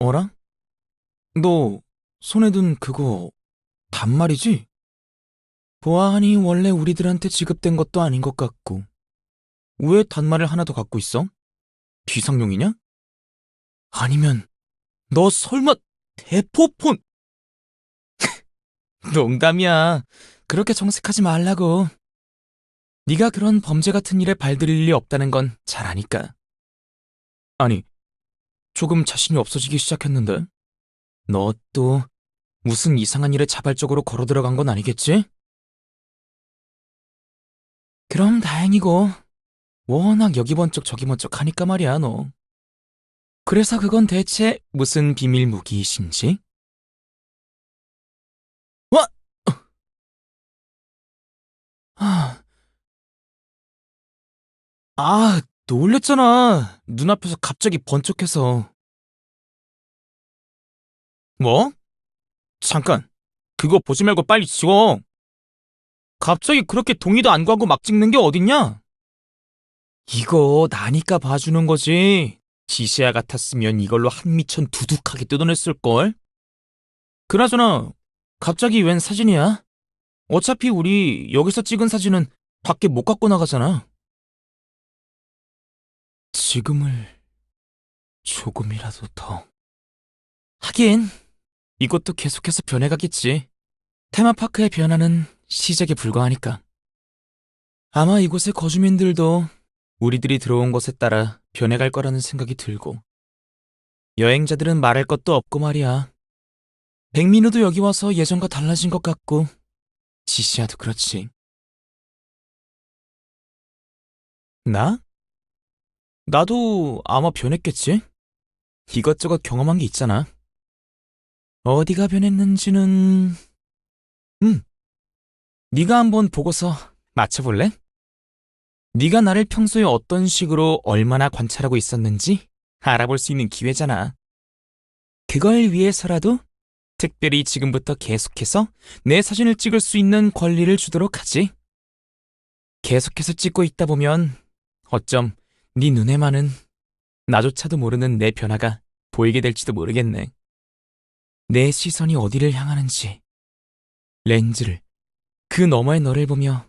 어라? 너 손에 든 그거 단말이지? 보아하니 원래 우리들한테 지급된 것도 아닌 것 같고 왜 단말을 하나 더 갖고 있어? 비상용이냐? 아니면 너 설마 대포폰? 농담이야. 그렇게 정색하지 말라고. 네가 그런 범죄 같은 일에 발들일 리 없다는 건 잘 아니까. 아니, 조금 자신이 없어지기 시작했는데? 너 또 무슨 이상한 일에 자발적으로 걸어 들어간 건 아니겠지? 그럼 다행이고, 워낙 여기 번쩍 저기 번쩍 하니까 말이야, 너. 그래서 그건 대체 무슨 비밀 무기이신지? 와! 아, 아, 놀랬잖아. 눈앞에서 갑자기 번쩍해서. 뭐? 잠깐. 그거 보지 말고 빨리 지워. 갑자기 그렇게 동의도 안 구하고 막 찍는 게 어딨냐? 이거 나니까 봐주는 거지. 지시야 같았으면 이걸로 한미천 두둑하게 뜯어냈을걸? 그나저나, 갑자기 웬 사진이야? 어차피 우리 여기서 찍은 사진은 밖에 못 갖고 나가잖아. 지금을 조금이라도 더. 하긴, 이것도 계속해서 변해가겠지. 테마파크의 변화는 시작에 불과하니까. 아마 이곳의 거주민들도 우리들이 들어온 것에 따라 변해갈 거라는 생각이 들고. 여행자들은 말할 것도 없고 말이야. 백민우도 여기 와서 예전과 달라진 것 같고, 지시야도 그렇지. 나? 나도 아마 변했겠지? 이것저것 경험한 게 있잖아. 어디가 변했는지는... 음, 네가 한번 보고서 맞춰볼래? 네가 나를 평소에 어떤 식으로 얼마나 관찰하고 있었는지 알아볼 수 있는 기회잖아. 그걸 위해서라도 특별히 지금부터 계속해서 내 사진을 찍을 수 있는 권리를 주도록 하지. 계속해서 찍고 있다 보면 어쩜 네 눈에만은 나조차도 모르는 내 변화가 보이게 될지도 모르겠네. 내 시선이 어디를 향하는지, 렌즈를, 그 너머의 너를 보며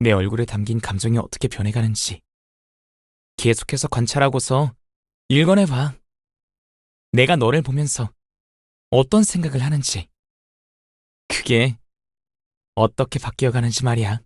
내 얼굴에 담긴 감정이 어떻게 변해가는지 계속해서 관찰하고서 읽어내봐. 내가 너를 보면서 어떤 생각을 하는지, 그게 어떻게 바뀌어가는지 말이야.